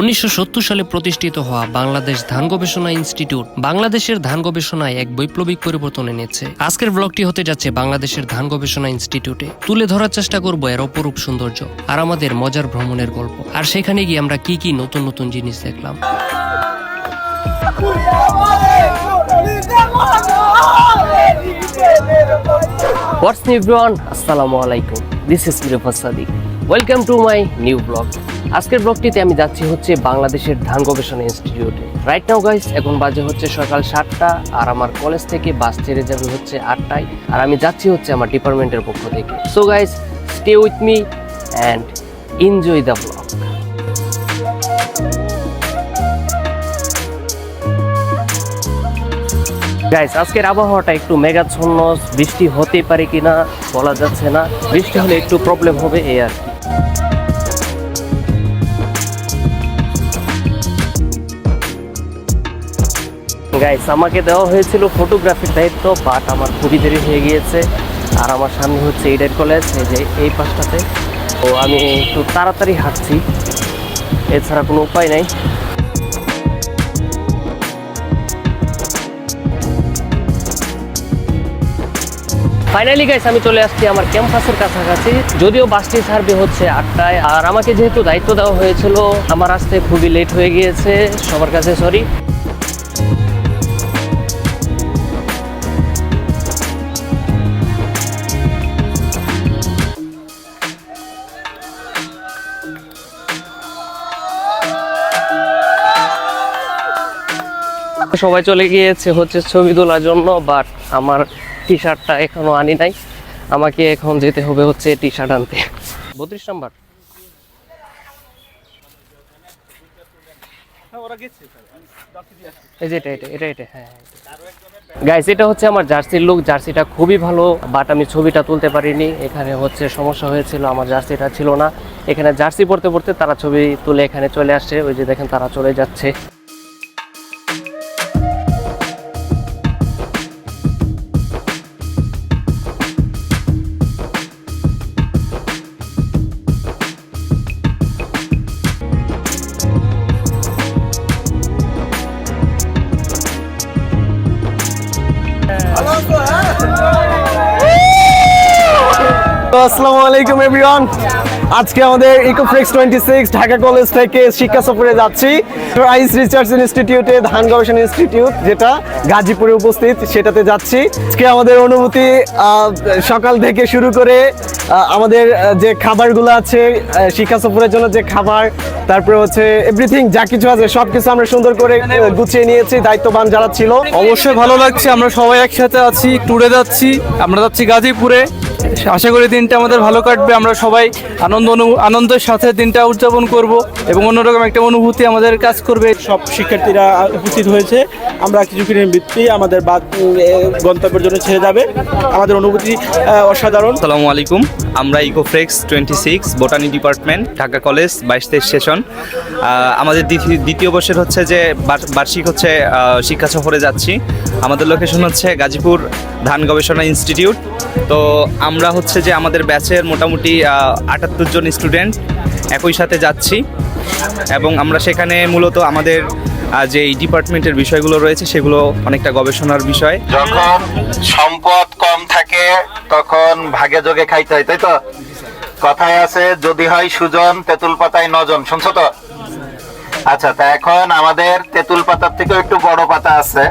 উনিশশো সত্তর সালে প্রতিষ্ঠিত হওয়া বাংলাদেশ ধান গবেষণা ইনস্টিটিউট বাংলাদেশের ধান গবেষণায় এক বৈপ্লবিক পরিবর্তন এনেছে। আজকের ব্লগটি হতে যাচ্ছে বাংলাদেশের ধান গবেষণা ইনস্টিটিউটে। তুলে ধরার চেষ্টা করব এর অপরূপ সৌন্দর্য আর আমাদের মজার ভ্রমণের গল্প। আর সেখানে গিয়ে আমরা কি কি নতুন নতুন জিনিস দেখলাম। হোয়াটস এভরিওয়ান আসসালামু আলাইকুম this is Mirfaz Sadiq welcome to my new blog আজকের ব্লগটিতে আমি যাচ্ছি হচ্ছে বাংলাদেশের ধান গবেষণা ইনস্টিটিউটে। রাইট নাও গাইস এখন বাজে হচ্ছে সকাল সাতটা, আর আমার কলেজ থেকে বাস ছেড়ে যাবে হচ্ছে আটটায়, আর আমি যাচ্ছি হচ্ছে আমার ডিপার্টমেন্টের পক্ষ থেকে। So guys stay with me and enjoy the blog guys আজকের আবহাওয়াটা একটু মেঘাচ্ছন্ন, বৃষ্টি হতে পারে কিনা বলা যাচ্ছে না। বৃষ্টি হলে একটু প্রবলেম হবে এই আর কি। গাইস আমাকে দেওয়া হয়েছিল ফটোগ্রাফির দায়িত্ব বাট আমার খুবই দেরি হয়ে গিয়েছে। আর আমার সামনে হচ্ছে এইডের কলেজ এই যে এই পাশটাতে। তো আমি একটু তাড়াতাড়ি হাঁটছি। এছাড়া কোনো উপায় নাই। ফাইনালি গাইস আমি চলে আসছি আমার ক্যাম্পাসের কাছাকাছি। যদিও বাসটি ছাড়বে হচ্ছে আটটায়, আর আমাকে যেহেতু দায়িত্ব দেওয়া হয়েছিল, আমার আসতে খুবই লেট হয়ে গিয়েছে, সবার কাছে সরি সবাই চলে গিয়েছে হচ্ছে ছবি তোলার জন্য বাট আমার টি শার্টটা এখনও আনি নাই। আমাকে এখন যেতে হবে হচ্ছে টি শার্ট আনতে। বত্রিশ নাম্বার। এটা এটা এটা এটা হ্যাঁ এটা। হচ্ছে আমার জার্সির লুক জার্সিটা খুবই ভালো বাট আমি ছবিটা তুলতে পারিনি। এখানে হচ্ছে সমস্যা হয়েছিল আমার জার্সিটা ছিল না। এখানে জার্সি পড়তে পড়তে তারা ছবি তুলে এখানে চলে আসছে ওই যে দেখেন তারা চলে যাচ্ছে। আসসালামু আলাইকুম এভরিওয়ান আজকে আমাদের Ecoflex twenty six Dhaka college থেকে শিক্ষা সফরে যাচ্ছি। আইস রিসার্চ ইনস্টিটিউটে ধান গবেষণা ইনস্টিটিউট যেটা গাজীপুরে উপস্থিত, সেটাতে যাচ্ছি। আজকে আমাদের অনুভূতি সকাল থেকে শুরু করে আমাদের যে খাবারগুলো আছে শিক্ষা সফরের জন্য যে খাবার, তারপরে হচ্ছে এভরিথিং যা কিছু আছে সব কিছু আমরা সুন্দর করে গুছিয়ে নিয়েছি, দায়িত্ববান যারা ছিল। অবশ্যই ভালো লাগছে, আমরা সবাই একসাথে আছি ট্যুরে যাচ্ছি, আমরা যাচ্ছি গাজীপুরে। আশা করি দিনটা আমাদের ভালো কাটবে, আমরা সবাই আনন্দ আনন্দের সাথে দিনটা উদযাপন করব এবং অন্যরকম একটা অনুভূতি আমাদের কাজ করবে, সব শিক্ষার্থীরা উপস্থিত হয়েছে। আমরা কিছুক্ষণের ভিত্তি আমাদের বাদ গন্তব্যের জন্য ছেড়ে যাবে। আমাদের অনুভূতি অসাধারণ। আসসালামু আলাইকুম। আমরা Ecoflex twenty six, botany department, Dhaka college, বাইশ তেইশ সেশন আমাদের দ্বিতীয়- দ্বিতীয় বর্ষের হচ্ছে যে বার্ষিক হচ্ছে শিক্ষা সফরে যাচ্ছি। আমাদের লোকেশন হচ্ছে গাজীপুর ধান গবেষণা ইনস্টিটিউট। তো আমরা হচ্ছে যে আমাদের ব্যাচের মোটামুটি আটাত্তর জন স্টুডেন্ট একই সাথে যাচ্ছি। এবং আমরা সেখানে মূলত আমাদের যে এই ডিপার্টমেন্টের বিষয়গুলো রয়েছে সেগুলো অনেকটা গবেষণার বিষয়। যখন সম্পদ কম থাকে তখন ভাগে যোগে খাইতে হয় তাই তো? কথায় আছে যদি হয় সুজন তেঁতুল পাতায় নজন শুনছো তো? আচ্ছা তা এখন আমাদের তেঁতুল পাতার থেকে একটু বড় পাতা আছে।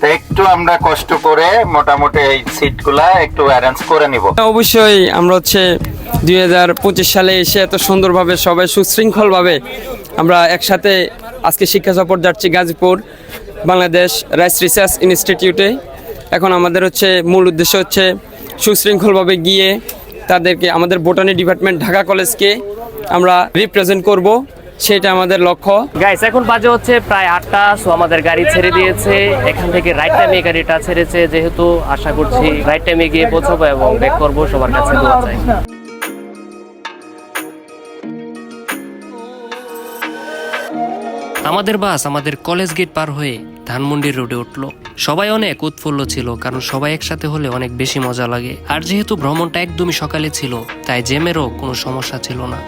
তো একটু আমরা কষ্ট করে মোটামুটি এই সিটগুলা একটু অ্যারেঞ্জ করে নিব। অবশ্যই আমরা হচ্ছে দুই হাজার পঁচিশ সালে এসে এত সুন্দরভাবে, সবাই সুশৃঙ্খলভাবে আমরা একসাথে আজকে শিক্ষা সফর যাচ্ছি গাজীপুর, বাংলাদেশ রাইস রিসার্চ ইনস্টিটিউটে। এখন আমাদের হচ্ছে মূল উদ্দেশ্য হচ্ছে সুশৃঙ্খলভাবে গিয়ে তাদেরকে, আমাদের বোটানি ডিপার্টমেন্ট ঢাকা কলেজকে আমরা রিপ্রেজেন্ট করব, সেটা আমাদের লক্ষ্য। গাইস এখন বাজে হচ্ছে প্রায় আটটা সো আমাদের গাড়ি ছেড়ে দিয়েছে। এখান থেকে রাইট টাইমে গাড়িটা ছেড়েছে, যেহেতু আশা করছি রাইট টাইমে গিয়ে পৌঁছবো এবং ব্যাক করব, সবার কাছে আমাদের বাস আমাদের কলেজ গেট পার হয়ে ধানমন্ডির রোডে উঠল। সবাই অনেক উৎফুল্ল ছিল, কারণ সবাই একসাথে হলে অনেক বেশি মজা লাগে। আর যেহেতু ভ্রমণটা একদমই সকালে ছিল, তাই জ্যামেরও কোনো সমস্যা ছিল না।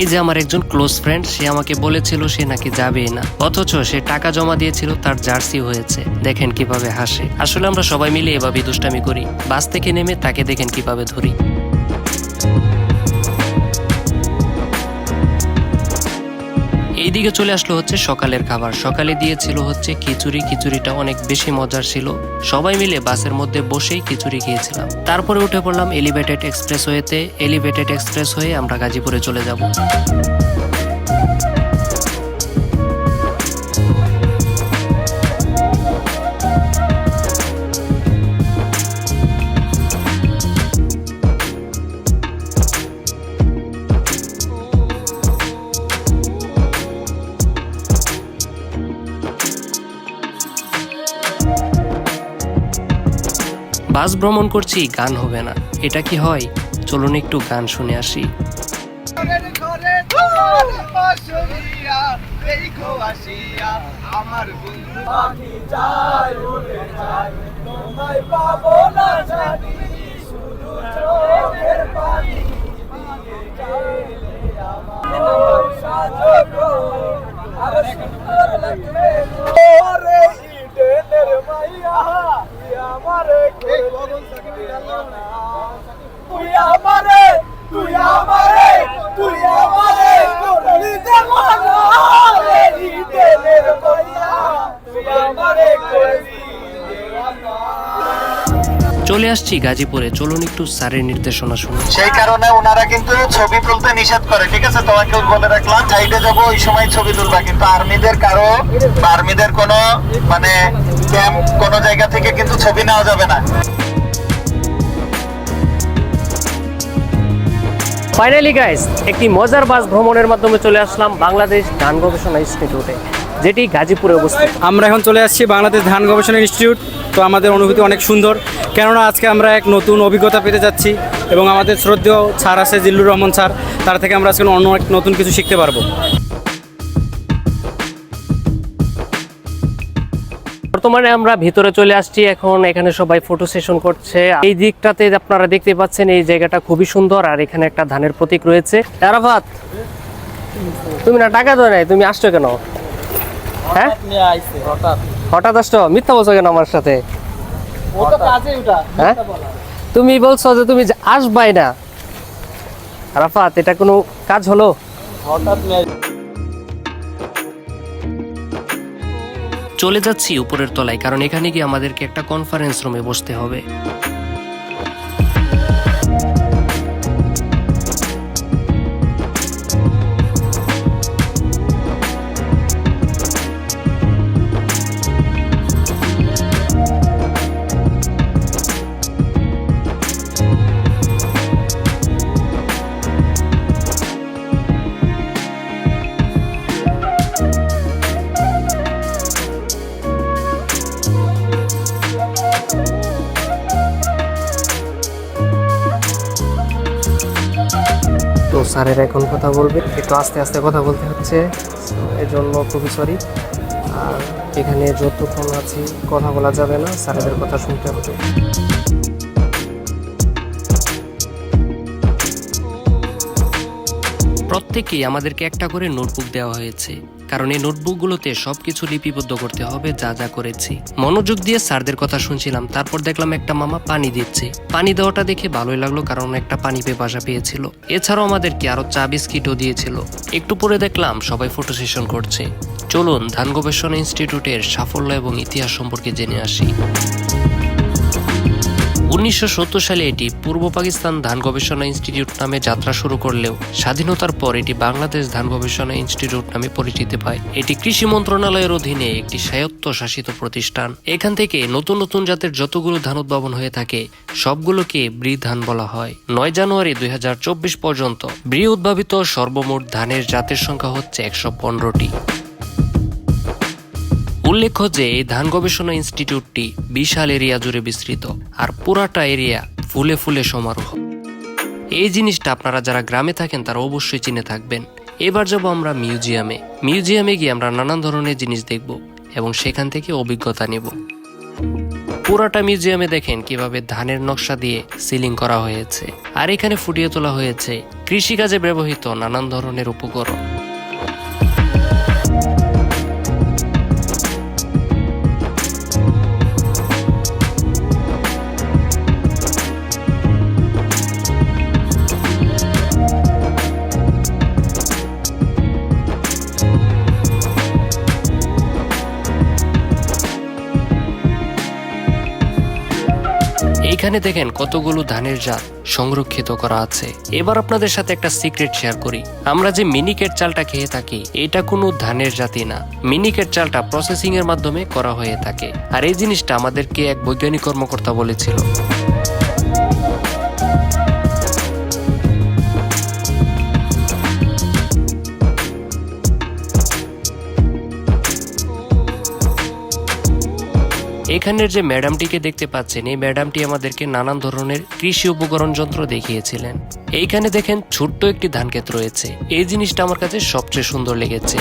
এই যে আমার একজন ক্লোজ ফ্রেন্ড, সে আমাকে বলেছিল সে নাকি যাবেই না। অথচ সে টাকা জমা দিয়েছিল, তার জার্সি হয়েছে। দেখেন কীভাবে হাসে। আসলে আমরা সবাই মিলে এভাবে দুষ্টামি করি। বাস থেকে নেমে তাকে দেখেন কীভাবে ধরি। এইদিকে চলে আসলো হচ্ছে সকালের খাবার। সকালে দিয়েছিল হচ্ছে খিচুড়ি। খিচুড়িটা অনেক বেশি মজার ছিল। সবাই মিলে বাসের মধ্যে বসেই খিচুড়ি খেয়েছিলাম। তারপরে উঠে পড়লাম এলিভেটেড এক্সপ্রেস হয়েতে এলিভেটেড এক্সপ্রেস হয়ে আমরা গাজীপুরে চলে যাব। বাস ভ্রমণ করছি গান হবে না। এটা কি হয়? চলুন একটু গান শুনে আসি। তুই আমারে তুই আমারে তুই আমারে নিতে মানা রে নিতে রে কইয়া তুই আমারে কই চলে আসছি গাজীপুরে। চলুন একটু স্যারের নির্দেশনা শুনি। সেই কারণে ওনারা কিন্তু ছবি তুলতে নিষেধ করে ঠিক আছে? তোমাকে বলে রাখলাম সাইডে যাব ওই সময় ছবি তুলবা। কিন্তু আর্মিদের কারও আর্মিদের কোনো মানে ক্যাম্প কোনো জায়গা থেকে কিন্তু ছবি নেওয়া যাবে না। ফাইনালি গাইস একটি মজার বাস ভ্রমণের মাধ্যমে চলে আসলাম বাংলাদেশ ধান গবেষণা ইনস্টিটিউটে যেটি গাজীপুরে অবস্থিত। আমরা এখন চলে আসছি বাংলাদেশ ধান গবেষণা ইনস্টিটিউট। তো আমাদের অনুভূতি অনেক সুন্দর। কেননা আজকে আমরা এক নতুন অভিজ্ঞতা পেতে যাচ্ছি এবং আমাদের শ্রদ্ধেয় স্যার আছে জিল্লুর রহমান স্যার তার থেকে আমরা আজকে অন্য এক নতুন কিছু শিখতে পারব। বর্তমানে আমরা ভিতরে চলে আসছি এখন এখানে সবাই ফটো সেশন করছে। এই দিকটাতে আপনারা দেখতে পাচ্ছেন এই জায়গাটা খুবই সুন্দর আর এখানে একটা ধানের প্রতীক রয়েছে। আরাফাত তুমি না টাকা দেয় নাই তুমি আসছো কেন? হ্যাঁ? হঠাৎ আসছো? মিথ্যা বলছো কেন আমার সাথে? হ্যাঁ? তুমি বলছো যে তুমি আসবাই না। রাফাত এটা কোনো কাজ হলো? চলে যাচ্ছি উপরের তলায়, কারণ এখানে গিয়ে আমাদেরকে একটা কনফারেন্স রুমে বসতে হবে। স্যারের এখন কথা বলবে। একটু আস্তে আস্তে কথা বলতে হচ্ছে। এর জন্য খুবই সরি আর এখানে যতক্ষণ আছি, কথা বলা যাবে না, স্যারেদের কথা শুনতে হবে। প্রত্যেকেই আমাদেরকে একটা করে নোটবুক দেওয়া হয়েছে। কারণ এই নোটবুকগুলোতে সবকিছু লিপিবদ্ধ করতে হবে, যা যা করেছি। মনোযোগ দিয়ে স্যারদের কথা শুনছিলাম, তারপর দেখলাম একটা মামা পানি দিচ্ছে। পানি দেওয়াটা দেখে ভালোই লাগল, কারণ একটা পানি পেপাসা পেয়েছিল। এছাড়াও আমাদেরকে আরও চা বিস্কিটও দিয়েছিল। একটু পরে দেখলাম সবাই ফটো সেশন করছে। চলুন ধান গবেষণা ইনস্টিটিউটের সাফল্য এবং ইতিহাস সম্পর্কে জেনে আসি। উনিশশো সত্তর সালে এটি পূর্ব পাকিস্তান ধান গবেষণা ইনস্টিটিউট নামে যাত্রা শুরু করলেও স্বাধীনতার পর এটি বাংলাদেশ ধান গবেষণা ইনস্টিটিউট নামে পরিচিতি পায়। এটি কৃষি মন্ত্রণালয়ের অধীনে একটি স্বায়ত্তশাসিত প্রতিষ্ঠান। এখান থেকে নতুন নতুন জাতের যতগুলো ধান উদ্ভাবন হয়ে থাকে, সবগুলোকে ব্রি ধান বলা হয়। নয় জানুয়ারি দুই হাজার চব্বিশ পর্যন্ত ব্রি উদ্ভাবিত সর্বমোট ধানের জাতের সংখ্যা হচ্ছে একশো পনেরোটি। উল্লেখ্য যে এই ধান গবেষণা ইনস্টিটিউটটি বিশাল এরিয়া জুড়ে বিস্তৃত, আর পুরাটা এরিয়া ফুলে ফুলে সমারোহ। এই জিনিসটা আপনারা যারা গ্রামে থাকেন, তারা অবশ্যই চিনে থাকবেন। এবার যাব আমরা মিউজিয়ামে। মিউজিয়ামে গিয়ে আমরা নানান ধরনের জিনিস দেখব এবং সেখান থেকে অভিজ্ঞতা নেব। পুরাটা মিউজিয়ামে দেখেন কীভাবে ধানের নকশা দিয়ে সিলিং করা হয়েছে। আর এখানে ফুটিয়ে তোলা হয়েছে কৃষিকাজে ব্যবহৃত নানান ধরনের উপকরণ। এইখানে দেখেন কতগুলো ধানের জাত সংরক্ষিত করা আছে। এবার আপনাদের সাথে একটা সিক্রেট শেয়ার করি। আমরা যে মিনিকেট চালটা খেয়ে থাকি, এটা কোনো ধানের জাতি না। মিনিকেট চালটা প্রসেসিং এর মাধ্যমে করা হয়ে থাকে। আর এই জিনিসটা আমাদেরকে এক বৈজ্ঞানিক কর্মকর্তা বলেছিল। এখানের যে ম্যাডামটিকে দেখতে পাচ্ছেন, এই ম্যাডামটি আমাদেরকে নানান ধরনের কৃষি উপকরণ যন্ত্র দেখিয়েছিলেন। এইখানে দেখেন ছোট্ট একটি ধান ক্ষেত রয়েছে। এই জিনিসটা আমার কাছে সবচেয়ে সুন্দর লেগেছে।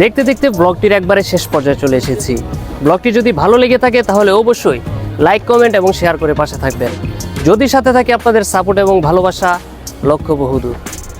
দেখতে দেখতে ব্লগটির একবারে শেষ পর্যায়ে চলে এসেছি। ব্লগটি যদি ভালো লেগে থাকে, তাহলে অবশ্যই লাইক, কমেন্ট এবং শেয়ার করে পাশে থাকবেন। যদি সাথে থাকে আপনাদের সাপোর্ট এবং ভালোবাসা, লক্ষ্য বহুদূর।